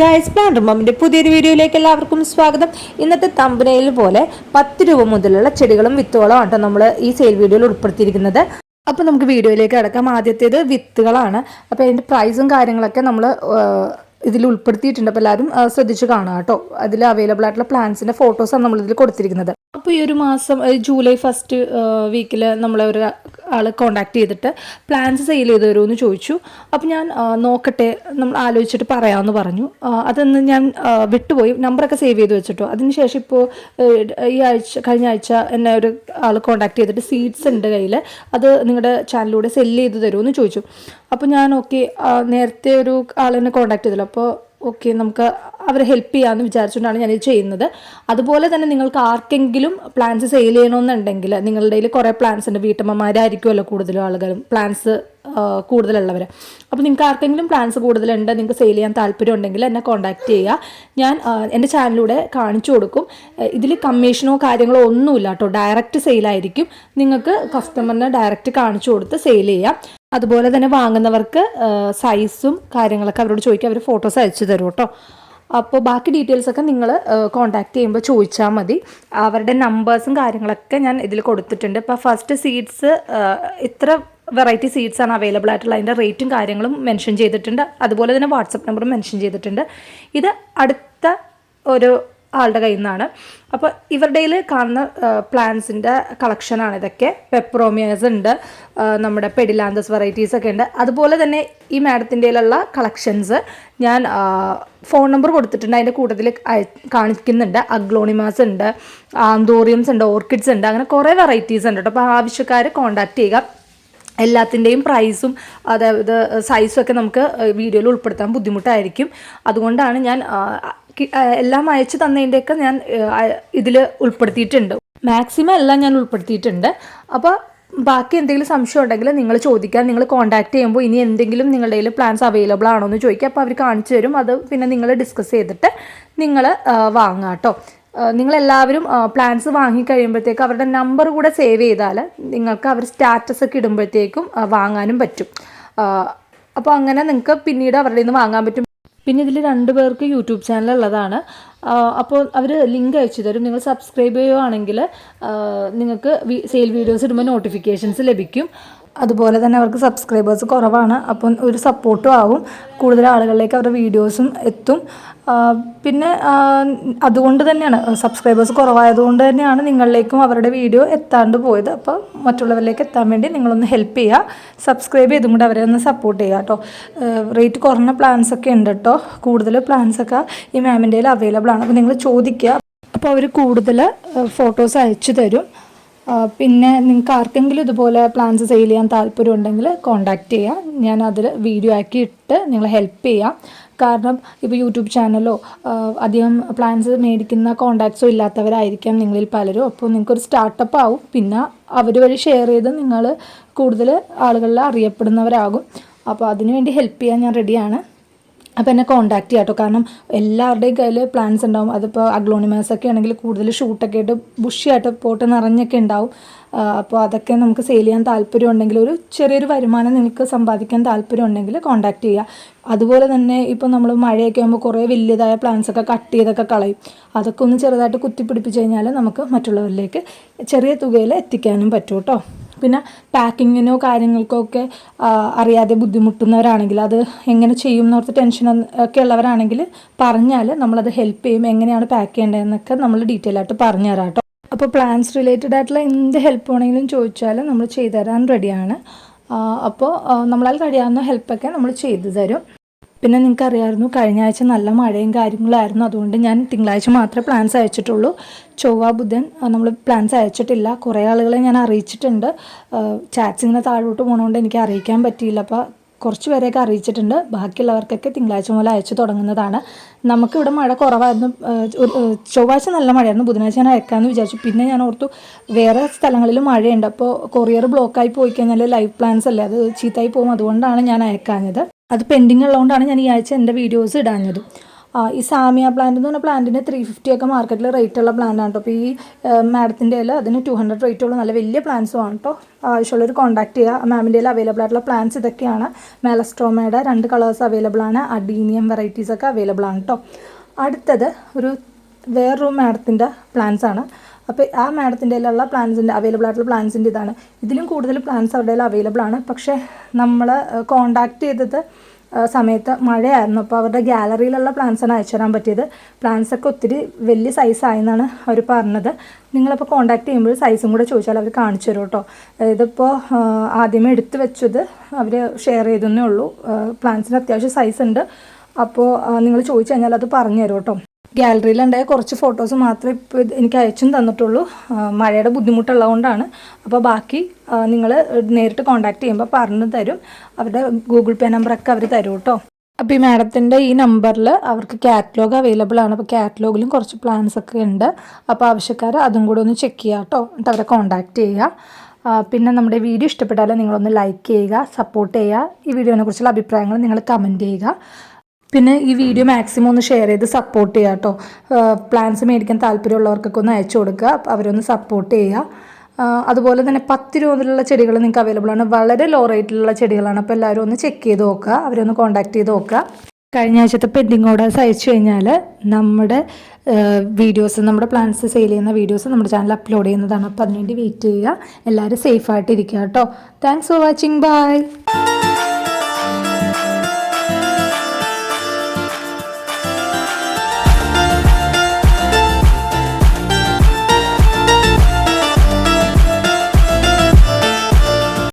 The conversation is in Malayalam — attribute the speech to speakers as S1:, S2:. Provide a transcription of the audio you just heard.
S1: ഗായ്സ് പ്ലാൻ മമ്മിന്റെ പുതിയൊരു വീഡിയോയിലേക്ക് എല്ലാവർക്കും സ്വാഗതം. ഇന്നത്തെ തമ്പനയിൽ പോലെ പത്ത് രൂപ മുതലുള്ള ചെടികളും വിത്തുകളും ആട്ടോ നമ്മൾ ഈ സെയിൽ വീഡിയോയിൽ ഉൾപ്പെടുത്തിയിരിക്കുന്നത്. അപ്പോൾ നമുക്ക് വീഡിയോയിലേക്ക് കിടക്കാം. ആദ്യത്തേത് വിത്തുകളാണ്. അപ്പോൾ അതിന്റെ പ്രൈസും കാര്യങ്ങളൊക്കെ നമ്മൾ ഇതിൽ ഉൾപ്പെടുത്തിയിട്ടുണ്ട്. അപ്പോൾ എല്ലാവരും ശ്രദ്ധിച്ച് കാണുക കേട്ടോ. അതിൽ അവൈലബിൾ ആയിട്ടുള്ള പ്ലാൻസിന്റെ ഫോട്ടോസാണ് നമ്മൾ ഇതിൽ കൊടുത്തിരിക്കുന്നത്. അപ്പോൾ ഈ ഒരു മാസം ജൂലൈ ഫസ്റ്റ് വീക്കിൽ നമ്മളെ ഒരു ആൾ കോണ്ടാക്ട് ചെയ്തിട്ട് പ്ലാൻസ് സെയിൽ ചെയ്ത് തരുമെന്ന് ചോദിച്ചു. അപ്പോൾ ഞാൻ നോക്കട്ടെ നമ്മൾ ആലോചിച്ചിട്ട് പറയാമെന്ന് പറഞ്ഞു. അതൊന്ന് ഞാൻ വിട്ടുപോയി. നമ്പറൊക്കെ സേവ് ചെയ്ത് വെച്ചിട്ടോ. അതിനുശേഷം ഇപ്പോൾ ഈ ആഴ്ച കഴിഞ്ഞ ആഴ്ച എന്നെ ഒരു ആൾ കോണ്ടാക്ട് ചെയ്തിട്ട് സീഡ്സ് ഉണ്ട് കയ്യിൽ അത് നിങ്ങളുടെ ചാനലിലൂടെ സെല്ല് ചെയ്ത് തരുമെന്ന് ചോദിച്ചു. അപ്പോൾ ഞാൻ ഓക്കെ നേരത്തെ ഒരു ആളെന്നെ കോണ്ടാക്ട് ചെയ്തല്ലോ. അപ്പോൾ ഓക്കെ നമുക്ക് അവരെ ഹെൽപ്പ് ചെയ്യാമെന്ന് വിചാരിച്ചുകൊണ്ടാണ് ഞാനിത് ചെയ്യുന്നത്. അതുപോലെ തന്നെ നിങ്ങൾക്ക് ആർക്കെങ്കിലും പ്ലാൻസ് സെയിൽ ചെയ്യണമെന്നുണ്ടെങ്കിൽ നിങ്ങളുടെ കയ്യിൽ കുറേ പ്ലാൻസ് ഉണ്ട്. വീട്ടമ്മമാരായിരിക്കുമല്ലോ കൂടുതലും ആളുകളും പ്ലാൻസ് കൂടുതലുള്ളവർ അപ്പോൾ നിങ്ങൾക്ക് ആർക്കെങ്കിലും പ്ലാൻസ് കൂടുതലുണ്ട് നിങ്ങൾക്ക് സെയിൽ ചെയ്യാൻ താല്പര്യം ഉണ്ടെങ്കിൽ എന്നെ കോൺടാക്ട് ചെയ്യുക. ഞാൻ എന്റെ ചാനലിലൂടെ കാണിച്ചു കൊടുക്കും. ഇതിൽ കമ്മീഷനോ കാര്യങ്ങളോ ഒന്നുമില്ല കേട്ടോ. ഡയറക്റ്റ് സെയിലായിരിക്കും നിങ്ങൾക്ക് കസ്റ്റമറിനെ ഡയറക്റ്റ് കാണിച്ചു കൊടുത്ത് സെയിൽ ചെയ്യാം. അതുപോലെ തന്നെ വാങ്ങുന്നവർക്ക് സൈസും കാര്യങ്ങളൊക്കെ അവരോട് ചോദിക്കുക അവർ ഫോട്ടോസ് അയച്ചു തരും കേട്ടോ. അപ്പോൾ ബാക്കി ഡീറ്റെയിൽസ് ഒക്കെ നിങ്ങൾ കോൺടാക്ട് ചെയ്യുമ്പോൾ ചോദിച്ചാൽ മതി. അവരുടെ നമ്പേഴ്സും കാര്യങ്ങളൊക്കെ ഞാൻ ഇതിൽ കൊടുത്തിട്ടുണ്ട്. ഇപ്പോൾ ഫസ്റ്റ് സീഡ്സ് ഇത്ര വെറൈറ്റി സീഡ്സ് ആണ് അവൈലബിൾ ആയിട്ടുള്ള. അതിന്റെ റേറ്റും കാര്യങ്ങളും മെൻഷൻ ചെയ്തിട്ടുണ്ട്. അതുപോലെ തന്നെ വാട്സപ്പ് നമ്പറും മെൻഷൻ ചെയ്തിട്ടുണ്ട്. ഇത് അടുത്ത ഒരു ആളുടെ കയ്യിൽ നിന്നാണ്. അപ്പോൾ ഇവരുടെ കയ്യിൽ കാണുന്ന പ്ലാന്റ്സിന്റെ കളക്ഷനാണ് ഇതൊക്കെ. പെപ്രോമിയസ് ഉണ്ട് നമ്മുടെ പെഡിലാന്തസ് വെറൈറ്റീസ് ഒക്കെ ഉണ്ട്. അതുപോലെ തന്നെ ഈ മാഡത്തിന്റെയിലുള്ള കളക്ഷൻസ് ഞാൻ ഫോൺ നമ്പർ കൊടുത്തിട്ടുണ്ട്. അതിന്റെ കൂട്ടത്തിൽ കാണിക്കുന്നുണ്ട്. അഗ്ലോണിമാസ് ഉണ്ട് ആന്തോറിയംസ് ഉണ്ട് ഓർക്കിഡ്സ് ഉണ്ട് അങ്ങനെ കുറേ വെറൈറ്റീസ് ഉണ്ട് കേട്ടോ. അപ്പോൾ ആവശ്യക്കാർ കോൺടാക്റ്റ് ചെയ്യുക. എല്ലാത്തിന്റെയും പ്രൈസും അതായത് സൈസും ഒക്കെ നമുക്ക് വീഡിയോയിൽ ഉൾപ്പെടുത്താൻ ബുദ്ധിമുട്ടായിരിക്കും. അതുകൊണ്ടാണ് ഞാൻ എല്ലാം അയച്ചു തന്നതിന്റെയൊക്കെ ഞാൻ ഇതിൽ ഉൾപ്പെടുത്തിയിട്ടുണ്ട്. മാക്സിമം എല്ലാം ഞാൻ ഉൾപ്പെടുത്തിയിട്ടുണ്ട്. അപ്പോൾ ബാക്കി എന്തെങ്കിലും സംശയം ഉണ്ടെങ്കിൽ നിങ്ങൾ ചോദിക്കാൻ നിങ്ങൾ കോൺടാക്ട് ചെയ്യുമ്പോൾ ഇനി എന്തെങ്കിലും നിങ്ങളുടെ കയ്യിൽ പ്ലാൻസ് അവൈലബിൾ ആണോ എന്ന് ചോദിക്കുക. അപ്പോൾ അവർ കാണിച്ചു തരും. അത് പിന്നെ നിങ്ങൾ ഡിസ്കസ് ചെയ്തിട്ട് നിങ്ങൾ വാങ്ങാം കേട്ടോ. നിങ്ങളെല്ലാവരും പ്ലാൻസ് വാങ്ങിക്കഴിയുമ്പോഴത്തേക്ക് അവരുടെ നമ്പർ കൂടെ സേവ് ചെയ്താൽ നിങ്ങൾക്ക് അവർ സ്റ്റാറ്റസ് ഒക്കെ ഇടുമ്പോഴത്തേക്കും വാങ്ങാനും പറ്റും. അപ്പോൾ അങ്ങനെ നിങ്ങൾക്ക് പിന്നീട് അവരുടെ നിന്ന് വാങ്ങാൻ പറ്റും. പിന്നെ ഇതിൽ രണ്ട് പേർക്ക് യൂട്യൂബ് ചാനൽ ഉള്ളതാണ് അപ്പോൾ അവർ ലിങ്ക് അയച്ചു തരും. നിങ്ങൾ സബ്സ്ക്രൈബ് ചെയ്യുവാണെങ്കിൽ നിങ്ങൾക്ക് സെയിൽ വീഡിയോസ് ഇടുമ്പോൾ നോട്ടിഫിക്കേഷൻസ് ലഭിക്കും. അതുപോലെ തന്നെ അവർക്ക് സബ്സ്ക്രൈബേഴ്സ് കുറവാണ് അപ്പം ഒരു സപ്പോർട്ടും ആവും. കൂടുതൽ ആളുകളിലേക്ക് അവരുടെ വീഡിയോസും എത്തും. പിന്നെ അതുകൊണ്ട് തന്നെയാണ് സബ്സ്ക്രൈബേഴ്സ് കുറവായതുകൊണ്ട് തന്നെയാണ് നിങ്ങളിലേക്കും അവരുടെ വീഡിയോ എത്താണ്ട് പോയത്. അപ്പോൾ മറ്റുള്ളവരിലേക്ക് എത്താൻ വേണ്ടി നിങ്ങളൊന്ന് ഹെൽപ്പ് ചെയ്യുക. സബ്സ്ക്രൈബ് ചെയ്തും കൂടെ അവരെ ഒന്ന് സപ്പോർട്ട് ചെയ്യുക കേട്ടോ. റേറ്റ് കുറഞ്ഞ പ്ലാൻസ് ഒക്കെ ഉണ്ട് കേട്ടോ. കൂടുതൽ പ്ലാൻസ് ഒക്കെ ഈ മാമിന്റെ അവൈലബിൾ ആണ്. അപ്പോൾ നിങ്ങൾ ചോദിക്കുക. അപ്പോൾ അവർ കൂടുതൽ ഫോട്ടോസ് അയച്ചു തരും. പിന്നെ നിങ്ങൾക്ക് ആർക്കെങ്കിലും ഇതുപോലെ പ്ലാൻസ് സെയിൽ ചെയ്യാൻ താല്പര്യം ഉണ്ടെങ്കിൽ കോൺടാക്റ്റ് ചെയ്യാം. ഞാൻ അതിൽ വീഡിയോ ആക്കി ഇട്ട് നിങ്ങളെ ഹെൽപ്പ് ചെയ്യാം. കാരണം ഇപ്പോൾ യൂട്യൂബ് ചാനലോ അധികം പ്ലാൻസ് മേടിക്കുന്ന കോണ്ടാക്ട്സോ ഇല്ലാത്തവരായിരിക്കാം നിങ്ങളിൽ പലരും. അപ്പോൾ നിങ്ങൾക്കൊരു സ്റ്റാർട്ടപ്പ് ആവും. പിന്നെ അവർ വഴി ഷെയർ ചെയ്ത് നിങ്ങൾ കൂടുതൽ ആളുകളിൽ അറിയപ്പെടുന്നവരാകും. അപ്പോൾ അതിനുവേണ്ടി ഹെൽപ്പ് ചെയ്യാൻ ഞാൻ റെഡിയാണ് അപ്പോൾ എന്നെ കോൺടാക്ട് ചെയ്യാം കേട്ടോ കാരണം എല്ലാവരുടെയും കയ്യിൽ പ്ലാൻസ് ഉണ്ടാവും. അതിപ്പോൾ അഗ്ലോണിമാസ് ഒക്കെ ആണെങ്കിൽ കൂടുതൽ ഷൂട്ടൊക്കെ ആയിട്ട് ബുഷിയായിട്ട് പോട്ട് നിറഞ്ഞൊക്കെ ഉണ്ടാവും. അപ്പോൾ അതൊക്കെ നമുക്ക് സെയിൽ ചെയ്യാൻ താല്പര്യം ഉണ്ടെങ്കിൽ ഒരു ചെറിയൊരു വരുമാനം നിങ്ങൾക്ക് സമ്പാദിക്കാൻ താല്പര്യം ഉണ്ടെങ്കിൽ കോൺടാക്ട് ചെയ്യുക അതുപോലെ തന്നെ ഇപ്പോൾ നമ്മൾ മഴയൊക്കെ ആകുമ്പോൾ കുറേ വലിയതായ ഒക്കെ കട്ട് ചെയ്തൊക്കെ കളയും. അതൊക്കെ ഒന്ന് ചെറുതായിട്ട് കുത്തിപ്പിടിപ്പിച്ച് കഴിഞ്ഞാൽ നമുക്ക് മറ്റുള്ളവരിലേക്ക് ചെറിയ തുകയിൽ എത്തിക്കാനും പറ്റും കേട്ടോ പിന്നെ പാക്കിങ്ങിനോ കാര്യങ്ങൾക്കോ ഒക്കെ അറിയാതെ ബുദ്ധിമുട്ടുന്നവരാണെങ്കിൽ അത് എങ്ങനെ ചെയ്യും എന്നോർത്ത് ടെൻഷൻ ഒക്കെ ഉള്ളവരാണെങ്കിൽ പറഞ്ഞാൽ നമ്മളത് ഹെൽപ്പ് ചെയ്യും എങ്ങനെയാണ് പാക്ക് ചെയ്യേണ്ടതെന്നൊക്കെ നമ്മൾ ഡീറ്റെയിൽ ആയിട്ട് പറഞ്ഞു തരാം കേട്ടോ. അപ്പോൾ പ്ലാൻസ് റിലേറ്റഡ് ആയിട്ടുള്ള എന്ത് ഹെൽപ്പ് വേണമെങ്കിലും ചോദിച്ചാൽ നമ്മൾ ചെയ്തു തരാൻ റെഡിയാണ് അപ്പോൾ നമ്മളാൽ കഴിയാവുന്ന ഹെൽപ്പൊക്കെ നമ്മൾ ചെയ്തു തരും. പിന്നെ നിങ്ങൾക്ക് അറിയാമായിരുന്നു കഴിഞ്ഞ ആഴ്ച നല്ല മഴയും കാര്യങ്ങളായിരുന്നു അതുകൊണ്ട് ഞാൻ തിങ്കളാഴ്ച മാത്രമേ പ്ലാൻസ് അയച്ചിട്ടുള്ളൂ. ചൊവ്വ ബുധൻ നമ്മൾ പ്ലാൻസ് അയച്ചിട്ടില്ല. കുറേ ആളുകളെ ഞാൻ അറിയിച്ചിട്ടുണ്ട്. ചാറ്റ്സ് ഇങ്ങനെ താഴോട്ട് പോകണതുകൊണ്ട് എനിക്ക് അറിയിക്കാൻ പറ്റിയില്ല. അപ്പോൾ കുറച്ച് പേരെയൊക്കെ അറിയിച്ചിട്ടുണ്ട്. ബാക്കിയുള്ളവർക്കൊക്കെ തിങ്കളാഴ്ച മുതൽ അയച്ചു തുടങ്ങുന്നതാണ്. നമുക്കിവിടെ മഴ കുറവായിരുന്നു. ചൊവ്വാഴ്ച നല്ല മഴയായിരുന്നു. ബുധനാഴ്ച ഞാൻ അയക്കാമെന്ന് വിചാരിച്ചു. പിന്നെ ഞാൻ ഓർത്തു വേറെ സ്ഥലങ്ങളിൽ മഴയുണ്ട്. അപ്പോൾ കൊറിയർ ബ്ലോക്കായി പോയി കഴിഞ്ഞാൽ ലൈവ് പ്ലാൻസ് അല്ലേ? അത് ചീത്തായി പോകും. അതുകൊണ്ടാണ് ഞാൻ അയക്കാഞ്ഞത്. അത് പെൻഡിങ് ഉള്ളതുകൊണ്ടാണ് ഞാൻ ഈ ആഴ്ച എന്റെ വീഡിയോസ് ഇടാഞ്ഞത്. ഈ സാമിയ പ്ലാന്റ് എന്ന് പറഞ്ഞ പ്ലാന്റിന് ത്രീ ഫിഫ്റ്റി ഒക്കെ മാർക്കറ്റിൽ റേറ്റ് ഉള്ള പ്ലാന്റ് ആണ് കേട്ടോ അപ്പോൾ ഈ മാഡത്തിന്റെ കയ്യിൽ അതിന് ടു ഹൺഡ്രഡ് റേറ്റ് ഉള്ള. നല്ല വലിയ പ്ലാന്റ്സും ആണ് കേട്ടോ ആവശ്യമുള്ളവർ കോൺടാക്ട് ചെയ്യുക. മാമിന്റെ കയ്യിൽ അവൈലബിൾ ആയിട്ടുള്ള പ്ലാന്റ്സ് ഇതൊക്കെയാണ്. മെലസ്ട്രോമയുടെ രണ്ട് കളേഴ്സ് അവൈലബിൾ ആണ്. അഡീനിയം വെറൈറ്റീസ് ഒക്കെ അവൈലബിൾ ആണ് കേട്ടോ അടുത്തത് ഒരു വേറൊരു മാഡത്തിന്റെ പ്ലാന്റ്സ് ആണ്. അപ്പോൾ ആ മാഡത്തിന്റെ കയ്യിലുള്ള പ്ലാൻസിന്റെ അവൈലബിൾ ആയിട്ടുള്ള പ്ലാൻസിന്റെ ഇതാണ്. ഇതിലും കൂടുതൽ പ്ലാൻസ് അവരുടെ അവൈലബിൾ ആണ്. പക്ഷേ നമ്മൾ കോണ്ടാക്ട് ചെയ്തത് സമയത്ത് മഴയായിരുന്നു. അപ്പോൾ അവരുടെ ഗാലറിയിലുള്ള പ്ലാൻസാണ് അയച്ചു തരാൻ പറ്റിയത്. പ്ലാൻസ് ഒക്കെ ഒത്തിരി വലിയ സൈസ് സൈസായെന്നാണ് അവർ പറഞ്ഞത്. നിങ്ങളിപ്പോൾ കോൺടാക്ട് ചെയ്യുമ്പോൾ സൈസും കൂടെ ചോദിച്ചാൽ അവർ കാണിച്ചു തരും കേട്ടോ. ഇതിപ്പോൾ ആദ്യമേ എടുത്ത് വെച്ചത് അവർ ഷെയർ ചെയ്തെന്നേ ഉള്ളൂ. പ്ലാൻസിന് അത്യാവശ്യം സൈസ് ഉണ്ട്. അപ്പോൾ നിങ്ങൾ ചോദിച്ചു കഴിഞ്ഞാൽ അത് പറഞ്ഞു തരും കേട്ടോ. ഗാലറിയിലുണ്ടായ കുറച്ച് ഫോട്ടോസ് മാത്രമേ ഇപ്പോൾ എനിക്ക് അയച്ചും തന്നിട്ടുള്ളൂ. മഴയുടെ ബുദ്ധിമുട്ടുള്ളതുകൊണ്ടാണ്. അപ്പോൾ ബാക്കി നിങ്ങൾ നേരിട്ട് കോൺടാക്ട് ചെയ്യുമ്പോൾ പറഞ്ഞു തരും. അവരുടെ ഗൂഗിൾ പേ നമ്പറൊക്കെ അവർ തരും കേട്ടോ. അപ്പോൾ ഈ മാഡത്തിന്റെ ഈ നമ്പറിൽ അവർക്ക് കാറ്റലോഗ് അവൈലബിൾ ആണ്. അപ്പോൾ കാറ്റലോഗിലും കുറച്ച് പ്ലാൻസ് ഒക്കെ ഉണ്ട്. അപ്പോൾ ആവശ്യക്കാർ അതും കൂടെ ഒന്ന് ചെക്ക് ചെയ്യുക കേട്ടോ. എന്നിട്ട് അവരെ കോൺടാക്റ്റ് ചെയ്യുക. പിന്നെ നമ്മുടെ വീഡിയോ ഇഷ്ടപ്പെട്ടാൽ നിങ്ങളൊന്ന് ലൈക്ക് ചെയ്യുക സപ്പോർട്ട് ചെയ്യുക. ഈ വീഡിയോനെ കുറിച്ചുള്ള അഭിപ്രായങ്ങൾ നിങ്ങൾ കമന്റ് ചെയ്യുക. പിന്നെ ഈ വീഡിയോ മാക്സിമം ഒന്ന് ഷെയർ ചെയ്ത് സപ്പോർട്ട് ചെയ്യുക കേട്ടോ പ്ലാൻസ് മേടിക്കാൻ താല്പര്യമുള്ളവർക്കൊക്കെ ഒന്ന് അയച്ചു കൊടുക്കുക. അവരൊന്ന് സപ്പോർട്ട് ചെയ്യുക അതുപോലെ തന്നെ പത്ത് രൂപ മുതലുള്ള ചെടികൾ നിങ്ങൾക്ക് അവൈലബിൾ ആണ്. വളരെ ലോ റേറ്റിലുള്ള ചെടികളാണ്. അപ്പോൾ എല്ലാവരും ഒന്ന് ചെക്ക് ചെയ്ത് നോക്കുക. അവരൊന്ന് കോൺടാക്ട് ചെയ്ത് നോക്കുക. കഴിഞ്ഞ ആഴ്ചത്തെ പെൻഡിങ് ഓർഡേഴ്സ് അയച്ചു കഴിഞ്ഞാൽ നമ്മുടെ വീഡിയോസ് നമ്മുടെ പ്ലാൻസ് സെയിൽ ചെയ്യുന്ന വീഡിയോസ് നമ്മുടെ ചാനൽ അപ്ലോഡ് ചെയ്യുന്നതാണ്. അപ്പോൾ അതിനുവേണ്ടി വെയിറ്റ് ചെയ്യുക. എല്ലാവരും സേഫായിട്ട് ഇരിക്കുക കേട്ടോ താങ്ക്സ് ഫോർ വാച്ചിങ് ബൈ